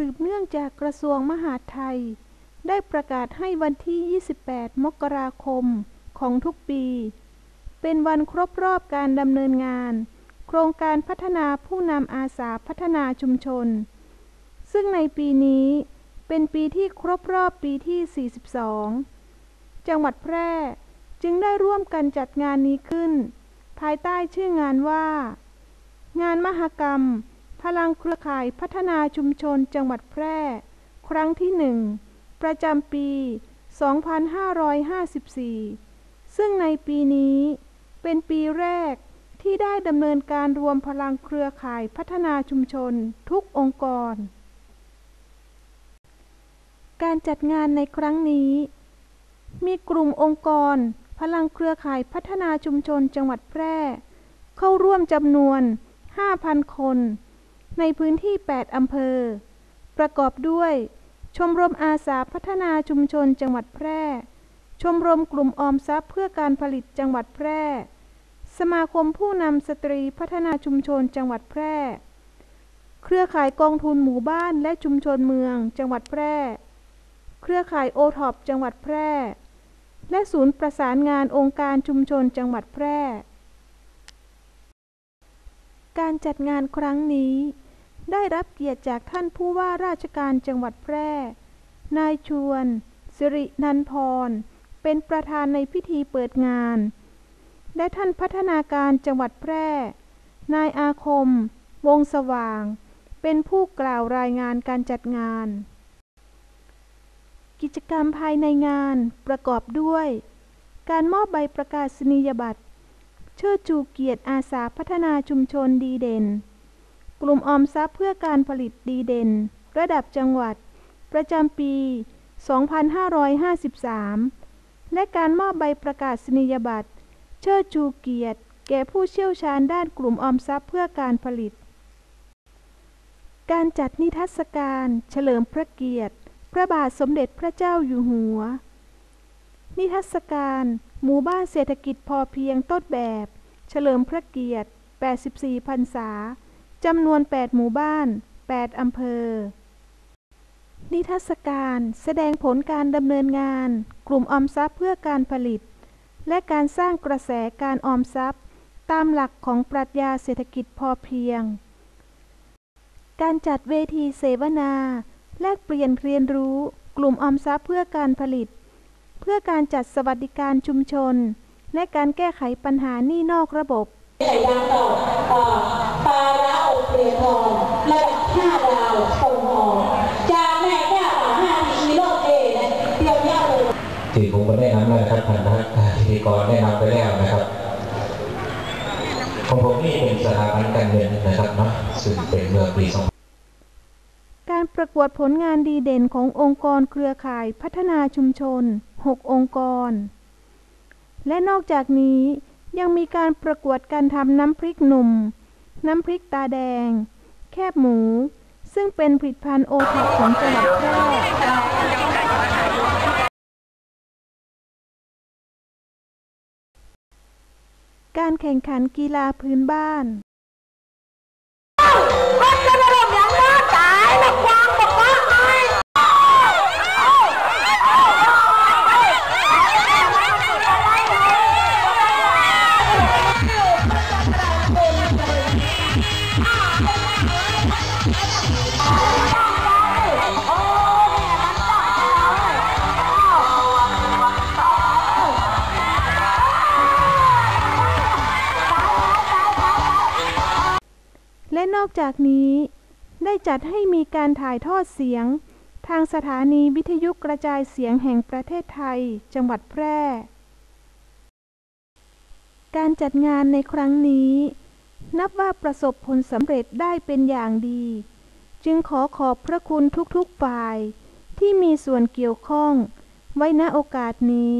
สืบเนื่องจากกระทรวงมหาดไทย ได้ประกาศให้วันที่ 28 มกราคมของทุกปี เป็นวันครบรอบการดำเนินงาน โครงการพัฒนาผู้นำอาสาพัฒนาชุมชน ซึ่งในปีนี้เป็นปีที่ครบรอบปีที่ 42 จังหวัดแพร่จึงได้ร่วมกันจัดงานนี้ขึ้น ภายใต้ชื่องานว่า งานมหกรรม พลังเครือข่ายพัฒนาชุมชนจังหวัดแพร่ ครั้งที่หนึ่งประจำปี 2554 ซึ่งในปีนี้เป็นปีแรกที่ได้ดำเนินการรวมพลังเครือข่ายพัฒนาชุมชนทุกองค์กร การจัดงานในครั้งนี้ มีกลุ่มองค์กร พลังเครือข่ายพัฒนาชุมชนจังหวัดแพร่ เข้าร่วมจำนวน 5,000 คน ในพื้นที่ 8 อำเภอ ประกอบด้วย ชมรมอาสาพัฒนาชุมชนจังหวัดแพร่ ชมรมกลุ่มออมทรัพย์เพื่อการผลิตจังหวัดแพร่ สมาคมผู้นำสตรีพัฒนาชุมชนจังหวัดแพร่ เครือข่ายกองทุนหมู่บ้านและชุมชนเมือง จังหวัดแพร่ เครือข่ายโอท็อปจังหวัดแพร่ และศูนย์ประสานงานองค์การชุมชนจังหวัดแพร่การจัดงานครั้งนี้ ได้รับเกียรติจากท่านผู้ว่าราชการจังหวัดแพร่ นายชวน สิรินันพร เป็นประธานในพิธีเปิดงาน และท่านพัฒนาการจังหวัดแพร่ นายอาคม วงสว่าง เป็นผู้กล่าวรายงานการจัดงาน กิจกรรมภายในงานประกอบด้วย การมอบใบประกาศนียบัตรเชิดชูเกียรติอาสาพัฒนาชุมชนดีเด่น กลุ่มออมทรัพย์เพื่อการผลิตดีเด่น ระดับจังหวัด ประจำปี 2553 และการมอบใบประกาศนียบัตร เชิดชูเกียรติ แก่ผู้เชี่ยวชาญด้านกลุ่มออมทรัพย์เพื่อการผลิต การจัดนิทรรศการ เฉลิมพระเกียรติ พระบาทสมเด็จพระเจ้าอยู่หัว นิทรรศการ หมู่บ้านเศรษฐกิจพอเพียงต้นแบบ เฉลิมพระเกียรติ 84พรรษา จำนวน 8 หมู่บ้าน 8 อำเภอ นิทรรศการแสดงผลการดำเนินงาน กลุ่มออมทรัพย์เพื่อการผลิต และการสร้างกระแสการออมทรัพย์ ตามหลักของปรัชญาเศรษฐกิจพอเพียง การจัดเวทีเสวนา แลกเปลี่ยนเรียนรู้ กลุ่มออมทรัพย์เพื่อการผลิต เพื่อการจัดสวัสดิการชุมชน และการแก้ไขปัญหาหนี้นอกระบบ ร้าอบเกลือทองระดับ5ดาวทรงทองจากแม่ย่าป่าห้าทีโลกเอนะเตรียมยอดเลยที่ผมก็ได้นำแล้วนะครับท่านพิธีกรได้นำไปแล้วนะครับของผมนี่เป็นสถาบันการเงินนะครับเนาะซึ่งเป็นเมื่อปีการประกวดผลงานดีเด่นขององค์กรเครือข่ายพัฒนาชุมชน 6 องค์กร และนอกจากนี้ยังมีการประกวดการทำน้ำพริกหนุ่ม น้ำพริกตาแดง แคบหมู ซึ่งเป็นผลิตภัณฑ์โอท็อปของจังหวัดแพร่การแข่งขันกีฬาพื้นบ้าน นอกจากนี้ได้จัดให้มีการถ่ายทอดเสียง ทางสถานีวิทยุกระจายเสียงแห่งประเทศไทย จังหวัดแพร่ การจัดงานในครั้งนี้ นับว่าประสบผลสำเร็จได้เป็นอย่างดี จึงขอขอบพระคุณทุกๆฝ่าย ที่มีส่วนเกี่ยวข้องไว้ณโอกาสนี้